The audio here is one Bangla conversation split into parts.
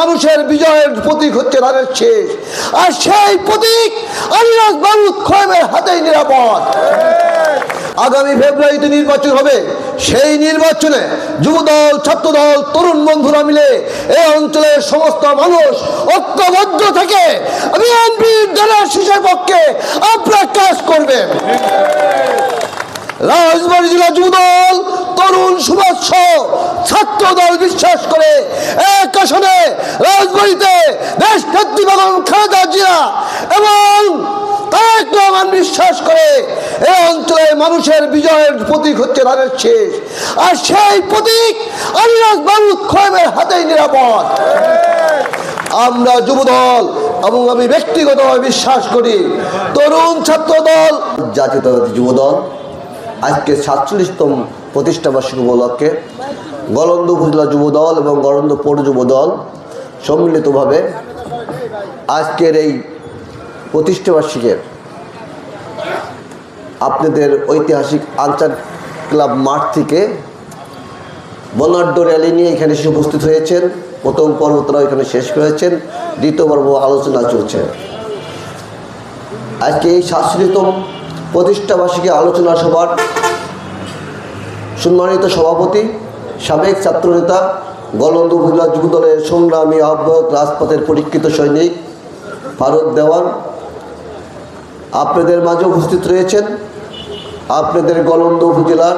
মানুষের বিজয়ের প্রতীক হচ্ছে ধানের শেষ। আর সেই প্রতীক আলিরাজ বারুদ খোয়েমের হাতেই নিরাপদ। আগামী ফেব্রুয়ারিতে নির্বাচন হবে। সেই নির্বাচনে যুবদল, ছাত্রদল, তরুণ বন্ধুরা মিলে এই অঞ্চলের সমস্ত মানুষ ঐক্যবদ্ধ থেকে বিএনপির দলের শীষের পক্ষে আপনার কাজ করবেন রাজবাড়ী জেলা যুবদল, তরুণ সুভাষ ছাত্র দল বিশ্বাস করে এক আসনে রাজবাড়িতে দেশ নেত্রী খালেদা জিয়া এবং তারেক বিশ্বাস করে এই অঞ্চলের মানুষের বিজয়ের প্রতীক হচ্ছে ধানের শেষ। আর সেই প্রতীক আলিরাজ বারুদ খোয়েমের হাতেই নিরাপদ। আমরা যুবদল এবং আমি ব্যক্তিগতভাবে বিশ্বাস করি, তরুণ ছাত্র দল জাতীয়তাবাদী যুবদল আজকে সাতচল্লিশতম প্রতিষ্ঠাবার্ষিকী উপলক্ষে গলন্দ উপজেলা যুবদল এবং গলন্দ পৌর যুবদল সম্মিলিতভাবে আজকের এই প্রতিষ্ঠাবার্ষিকের আপনাদের ঐতিহাসিক আনসার ক্লাব মাঠ থেকে বর্ণাঢ্য র্যালি নিয়ে এখানে এসে উপস্থিত হয়েছেন। প্রথম পর্ব তারা এখানে শেষ করেছেন। দ্বিতীয় পর্ব আলোচনা চলছে। আজকে এই সাতষট্টিতম প্রতিষ্ঠাবার্ষিকী আলোচনা সভার সম্মানিত সভাপতি, সাবেক ছাত্রনেতা, গলন্দ উপজেলা যুবদলের সংগ্রামী আহ্বায়ক, রাজপথের পরীক্ষিত সৈনিক ফারুক দেওয়ান। আপনাদের মাঝে উপস্থিত রয়েছেন আপনাদের গলন্দ উপজেলার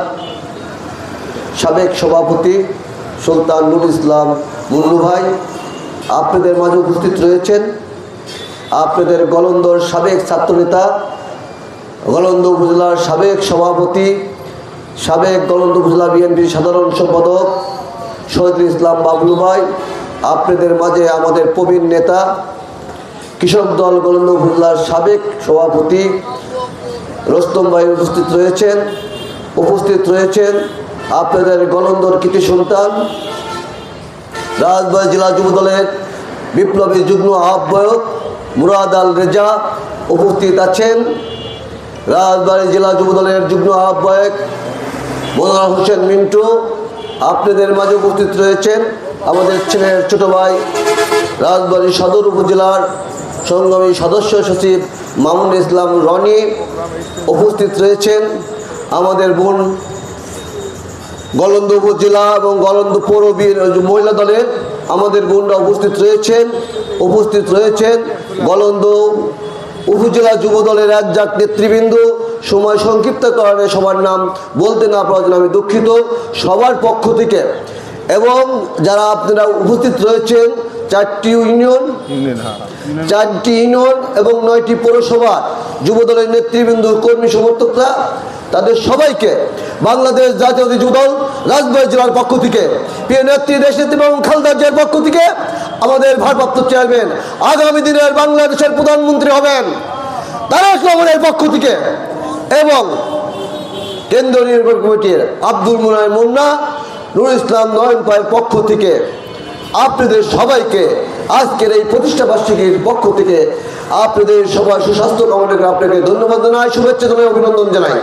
সাবেক সভাপতি সুলতান নুর ইসলাম মুন্নু ভাই। আপনাদের মাঝে উপস্থিত রয়েছেন আপনাদের গলন্দর সাবেক ছাত্রনেতা গলন্দ উপজেলার সাবেক সভাপতি, সাবেক গলন্দ উপজেলা বিএনপির সাধারণ সম্পাদক শহীদুল ইসলাম বাবলু ভাই, আপনাদের মাঝে আমাদের প্রবীণ নেতা, কৃষক দল গলন্দ উপজেলার সাবেক সভাপতি রস্তম ভাই উপস্থিত রয়েছেন। উপস্থিত রয়েছেন আপনাদের গলন্দর কৃতি সন্তান, রাজবাড়ী জেলা যুবদলের বিপ্লবী যুগ্ম আহ্বায়ক মুরাদ আল রেজা উপস্থিত আছেন। রাজবাড়ী জেলা যুবদলের যুগ্ম আহ্বায়ক মনোয়ার হোসেন মিন্টু, আপনাদের মাঝে উপস্থিত রয়েছেন আমাদের ছেলের ছোট ভাই রাজবাড়ী সদর উপজেলার সংগ্রামী সদস্য সচিব মামুন ইসলাম রনি উপস্থিত রয়েছেন। আমাদের বোন গলন্দ উপজেলা এবং গলন্দ পৌর মহিলা দলের আমাদের বোনরা উপস্থিত রয়েছেন উপস্থিত রয়েছেন। গলন্দ উপজেলা যুব দলের একজাক নেতৃবৃন্দ সময় সংক্ষিপ্ত কারণে সবার নাম বলতে না পারার জন্য আমি দুঃখিত। সবার পক্ষ থেকে এবং যারা আপনারা উপস্থিত রয়েছেন চারটি ইউনিয়ন চারটি ইউনিয়ন এবং নয়টি পৌরসভা যুবদলের নেতৃবৃন্দ কর্মী সমর্থকরা তাদের সবাইকে বাংলাদেশ জাতীয় যুবদল রাজবাড়ী জেলার পক্ষ থেকে প্রিয় নেত্রী দেশ নেত্রী এবং খালদা জেলার পক্ষ থেকে আমাদের ভারপ্রাপ্ত চেয়ারম্যান আগামী দিনের বাংলাদেশের প্রধানমন্ত্রী হবেন তারেক আমাদের পক্ষ থেকে এবং কেন্দ্রীয় নির্বাচন কমিটির আব্দুল মুনায় মুন্না নুর ইসলাম নয়ন পায়ের পক্ষ থেকে আপনাদের সবাইকে আজকের এই প্রতিষ্ঠা বার্ষিকীর পক্ষ থেকে আপনাদের সবার সুস্বাস্থ্য কামনা করে আপনাকে ধন্যবাদ জানাই, শুভেচ্ছা জানাই, অভিনন্দন জানাই।